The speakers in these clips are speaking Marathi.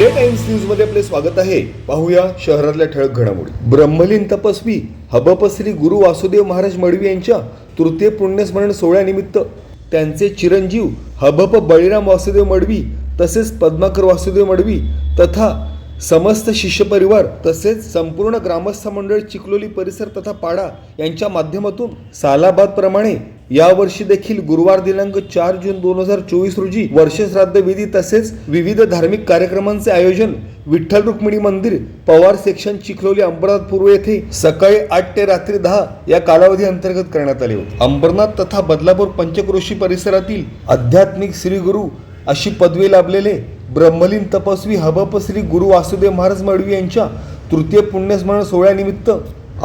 संडे टाइम्स न्यूजमध्ये आपले स्वागत आहे. पाहूया शहरातल्या ठळक घडामोडी. ब्रह्मलीन तपस्वी हबप श्री गुरु वासुदेव महाराज मडवी यांच्या तृतीय पुण्यस्मरण सोहळ्यानिमित्त त्यांचे चिरंजीव हबप बळीराम वासुदेव मडवी तसेच पद्माकर वासुदेव मडवी तथा समस्त शिष्य परिवार तसेच संपूर्ण ग्रामस्थ मंडळ चिखलोली परिसर तथा पाडा यांच्या माध्यमातून सालाबाद प्रमाणे यावर्षी देखील गुरुवार दिनांक चार जून दोन हजार चोवीस रोजी वर्षश्राद्ध विधी तसेच विविध धार्मिक कार्यक्रमांचे आयोजन विठ्ठल रुक्मिणी मंदिर पवार सेक्शन चिखलोली अंबरनाथ पूर्व येथे सकाळी आठ ते रात्री दहा या कालावधी अंतर्गत करण्यात आले होते. अंबरनाथ तथा बदलापूर पंचक्रोशी परिसरातील आध्यात्मिक श्री गुरु अशी पदवी लाभलेले ब्रह्मलीन तपस्वी हबप श्री गुरु वासुदेव महाराज मडवी यांच्या तृतीय पुण्यस्मरण सोहळ्यानिमित्त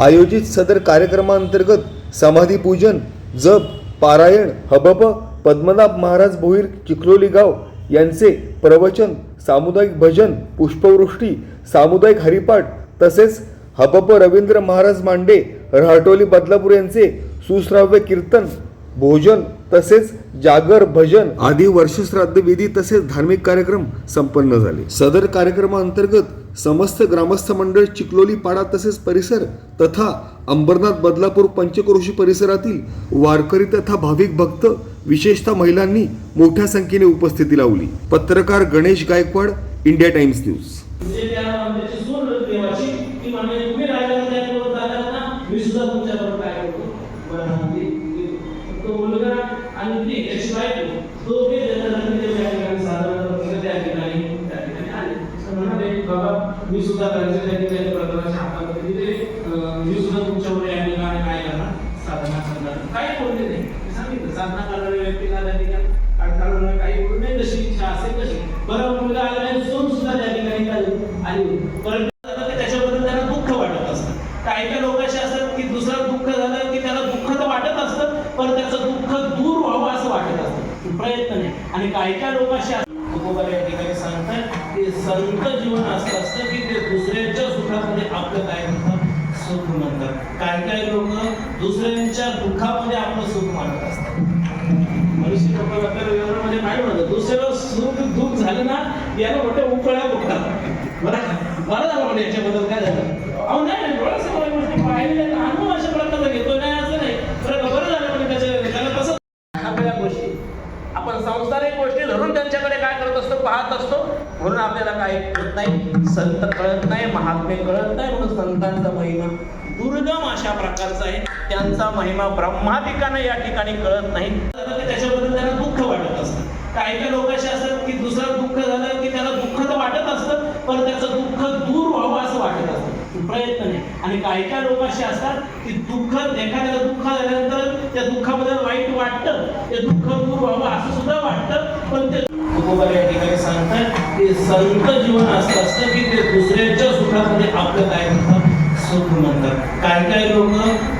आयोजित सदर कार्यक्रमांतर्गत समाधी पूजन जप पारायण हबप पद्मनाभ महाराज भोईर चिखलोली गाव यांचे प्रवचन सामुदायिक भजन पुष्पवृष्टी सामुदायिक हरिपाठ तसेच हबप रवींद्र महाराज मांडे रहाटोली बदलापूर यांचे सुश्राव्य कीर्तन भोजन तसेच जागर भजन आदी वर्षश्राद्ध विधी तसेच धार्मिक कार्यक्रम संपन्न झाले. सदर कार्यक्रमाअंतर्गत समस्त ग्रामस्थ मंडळ चिखलोली पाडा तसेच परिसर तथा अंबरनाथ बदलापूर पंचक्रोशी परिसरातील वारकरी तथा भाविक भक्त विशेषतः महिलांनी मोठ्या संख्येने उपस्थिती लावली. पत्रकार Ganesh Gaikwad India Times news म्हणजे त्या त्याची सून देवाची ती म्हणे तुम्ही राहिला त्याच्यावर जाणार ना मी सुद्धा तुमच्याबरोबर काय करतो बरं हा, ती- ती- तो मुलगा आणि ती याची बायको दोघे त्याच्या लग्नाच्या त्या ठिकाणी साधारण त्या ठिकाणी त्या ठिकाणी आले तर म्हणाले बाबा मी सुद्धा करायचं त्या ठिकाणी प्रथमाच्या हातामध्ये दिले अं, मी सुद्धा तुमच्यावर या ठिकाणी काय करणार साधना करणार. काही बोलले नाही मी सांगितलं साधना करणाऱ्या व्यक्तीला त्या ठिकाणी अडथळा काही बोलू नाही जशी इच्छा असेल तशी. बरं मुलगा आला नाही सोन सुद्धा त्या ठिकाणी काय आली परंतु त्याच्याबद्दल त्यांना दुःख वाटत असतं. काही काही लोक असे असतात की दुसरा दुःख झालं की त्याला दुःख तर वाटत असतं पण त्याचं दुःख दूर व्हावं असं वाटत असतं. प्रयत्न नाही. आणि काही काही लोक असे असतात तुकोबाला या ठिकाणी सांगतात की संत जीवन असं असतं की ते दुसऱ्याच्या सुखामध्ये आपलं काय म्हणतात सुख म्हणतात काही काही लोक दुसऱ्यांच्या दुःखामध्ये आपलं सुख मानत असतात. मनुष्य लोक व्यवहारामध्ये दुसऱ्याला सुख दुःख झालं ना याला मोठ्या उकळ्या बघतात बरं बरं झालं म्हणजे याच्याबद्दल काय झालं? अहो नाही नाही डोळ्यासमोर गोष्टी पाहिलेल्या अनुभव अशा प्रकारचा घेतो. नाही असं नाही. बरं बरं झालं म्हणजे त्याच्या त्याला तसं आपल्या गोष्टी. आपण संसारिक गोष्टी धरून त्यांच्याकडे काय करत असतो पाहत असतो म्हणून आपल्याला काय कळत नाही. संत कळत नाही महात्मे कळत नाही म्हणून संतांचा महिमा दुर्गम अशा प्रकारचा आहे. त्यांचा महिमा ब्रह्मादिकांना या ठिकाणी कळत नाही. म्हणजे त्याच्याबद्दल त्यांना दुःख वाटत असतं. काही काही लोक असे असतात की दुसरं दुःख झालं की त्याला दुःख तर वाटत असतं पण त्याचं दुःख दूर व्हावं असं वाटत असतं. प्रयत्न नाही. आणि काही काही लोक असे असतात की दुःख एखाद्याला दुःख झाल्यानंतर त्या दुःखाबद्दल वाईट वाटतं ते दुःख दूर व्हावं असं सुद्धा वाटतं पण ते तुकोबाला या ठिकाणी सांगतात की संत जीवन असं असतं की ते दुसऱ्याच्या सुखामध्ये आपलं काय म्हणतात सुख म्हणतात. काही काही लोक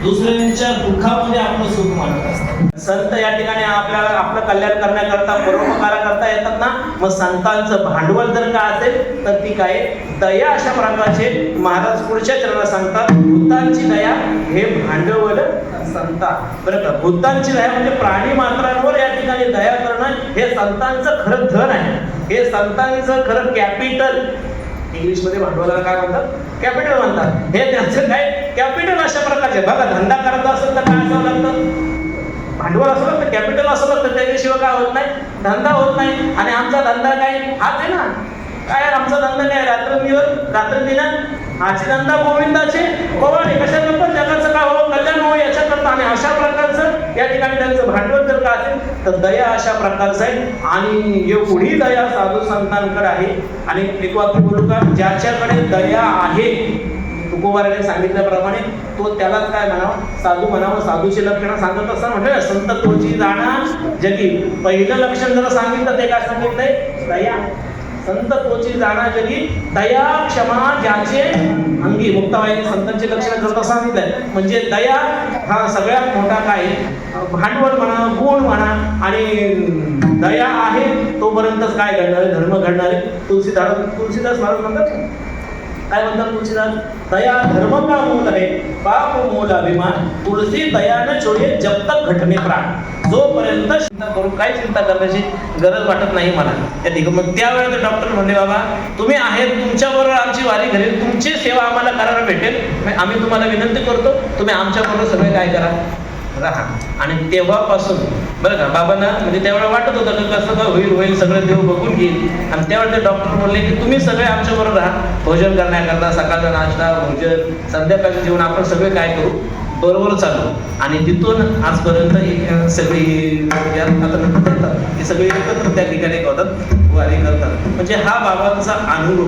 दुसऱ्यांच्या दुःखामध्ये आपलं सुख मानत असतात. संत या ठिकाणी आपल्याला आपलं कल्याण करण्याकरता परोपकार करता येतात ना? मग संतांचं भांडवल जर का असेल तर ती काय? दया अशा प्रकारचे महाराज पुढच्या चरणात सांगतात भूतांची दया हे भांडवल संता. बरं का? भूतांची दया म्हणजे प्राणी मात्रांवर या ठिकाणी दया करणं हे संतांचं खरं धन आहे. हे संतांचं खरं कॅपिटल इंग्लिशमध्ये भांडवलाला काय म्हणतात? कॅपिटल म्हणतात. हे त्यांचं काय? कॅपिटल अशा प्रकारचे. बघा धंदा करायचा असेल तर काय असावं लागतं? भांडवल असं तर कॅपिटल असं तर त्याच्याशिवाय काय होत नाही? धंदा होत नाही. आणि आमचा धंदा काय? हाच आहे ना. काय आमचा धंदा काय? रात्र रात्रंदिन रात्र धंदा गोविंदाचे गोवाडे कशा नंतर जगाचं काय हो कल्याण हो याच्याकरता आणि अशा प्रकारे या ठिकाणी त्यांचं भांडवल जर का असेल तर दया अशा प्रकारचं आहे. आणि एवढी दया साधू संतांकडे आहे. आणि एक वाक्य बोलू का ज्याच्याकडे दया आहे तुकोबाराने सांगितल्याप्रमाणे तो त्यालाच काय म्हणावं? साधू म्हणावं साधूची लक्षणं सांगत असताना म्हटलं संत तोची जाणा जगी. पहिलं लक्षण जर सांगितलं ते काय सांगितलंय? दया. संत तोची जाणा जरी दया क्षमा ज्याचे अंगी. मुक्ताबाईने संतांचे लक्षण करता सांगितलंय. म्हणजे दया हा सगळ्यात मोठा काय? आहे? भांडवल म्हणा गुण म्हणा आणि दया आहे तोपर्यंतच काय घडणार आहे? धर्म घडणार आहे? तुलसीदार तुलसीदास महाराज म्हणतात काय म्हणतात तुलसीदास दया धर्म का मूल आहे पाप मूल अभिमान तुळसी दया न छोडे जब तक घटने प्राण. जोपर्यंत चिंता करून काय चिंता करण्याची गरज वाटत नाही मला. त्या मग त्यावेळेस डॉक्टर म्हणले बाबा तुम्ही आहेत तुमच्याबरोबर आमची वारी घरी तुमची सेवा आम्हाला करायला भेटेल. आम्ही तुम्हाला विनंती करतो. तुम्ही आमच्याबरोबर सगळे काय करा? राहा आणि तेव्हापासून बरं का बाबांना म्हणजे त्यावेळेला वाटत होतं की कसं काय होईल होईल सगळं देव बघून घेईल. आणि त्यावेळेला ते डॉक्टर बोलले की तुम्ही सगळे आमच्याबरोबर राहा. भोजन करण्याकरता सकाळचा नाश्ता भोजन संध्याकाळचं जेवण आपण सगळे काय करू? बरोबर चालू. आणि तिथून आजपर्यंत सगळी या- आता करतात. ही सगळी एकत्र त्या ठिकाणी करतात वारी करतात. म्हणजे हा बाबांचा अनुभव.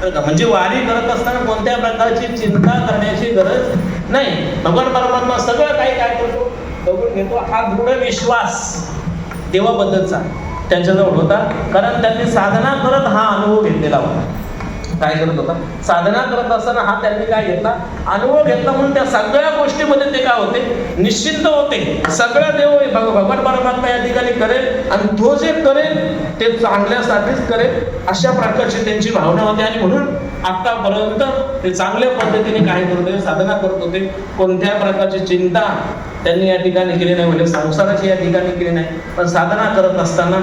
बरं का? म्हणजे वारी करत असताना कोणत्या प्रकारची चिंता करण्याची गरज नाही भगवान परमात्मा सगळं काही काय करतो. बघून घेतो हा दृढ विश्वास देवाबद्दलचा त्यांच्याजवळ होता. कारण त्यांनी साधना करत हा अनुभव घेतलेला होता. काय करत होता? साधना करत असताना हा त्यांनी काय घेतला? अनुभव घेतला म्हणून त्या सगळ्या गोष्टीमध्ये ते काय होते? निश्चिंत होते. सगळ्या देव भगवान परमात्मा या ठिकाणी करेल आणि तो जे करेल ते चांगल्यासाठीच करेल अशा प्रकारची त्यांची भावना होती. आणि म्हणून आतापर्यंत ते चांगल्या पद्धतीने काय करत होते? साधना करत होते. कोणत्या प्रकारची चिंता त्यांनी या ठिकाणी केली नाही. म्हणजे संसाराची या ठिकाणी केली नाही. पण साधना करत असताना